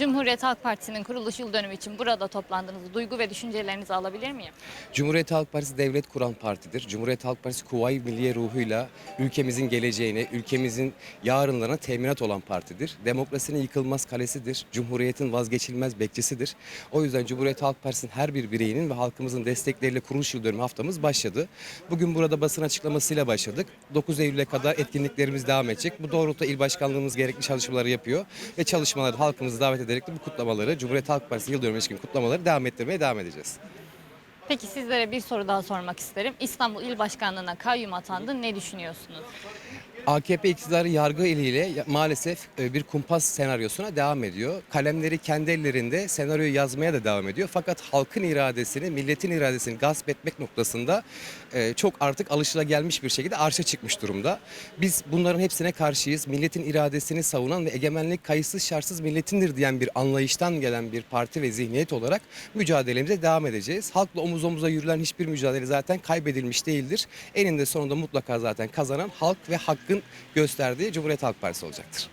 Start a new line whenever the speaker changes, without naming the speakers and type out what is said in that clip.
Cumhuriyet Halk Partisi'nin kuruluş yıl dönümü için burada toplandığınız duygu ve düşüncelerinizi alabilir miyim?
Cumhuriyet Halk Partisi devlet kuran partidir. Cumhuriyet Halk Partisi Kuvayi Milliye ruhuyla ülkemizin geleceğine, ülkemizin yarınlarına teminat olan partidir. Demokrasinin yıkılmaz kalesidir. Cumhuriyetin vazgeçilmez bekçisidir. O yüzden Cumhuriyet Halk Partisi'nin her bir bireyinin ve halkımızın destekleriyle kuruluş yıl dönümü haftamız başladı. Bugün burada basın açıklamasıyla başladık. 9 Eylül'e kadar etkinliklerimiz devam edecek. Bu doğrultuda il başkanlığımız gerekli çalışmaları yapıyor ve çalışmaları halkımızı davet ederek de bu kutlamaları Cumhuriyet Halk Partisi yıl dönümü ilişkin kutlamaları devam ettirmeye devam edeceğiz.
Peki sizlere bir soru daha sormak isterim. İstanbul İl Başkanlığı'na kayyum atandı. Ne düşünüyorsunuz?
AKP iktidarı yargı eliyle maalesef e, bir kumpas senaryosuna devam ediyor. Kalemleri kendi ellerinde senaryoyu yazmaya da devam ediyor. Fakat halkın iradesini, milletin iradesini gasp etmek noktasında e, çok artık alışılagelmiş bir şekilde arşa çıkmış durumda. Biz bunların hepsine karşıyız. Milletin iradesini savunan ve egemenlik kayıtsız şartsız milletindir diyen bir anlayıştan gelen bir parti ve zihniyet olarak mücadelemize devam edeceğiz. Halkla omuz omuza yürülen hiçbir mücadele zaten kaybedilmiş değildir. Eninde sonunda mutlaka zaten kazanan halk ve hakkın gösterdiği Cumhuriyet Halk Partisi olacaktır.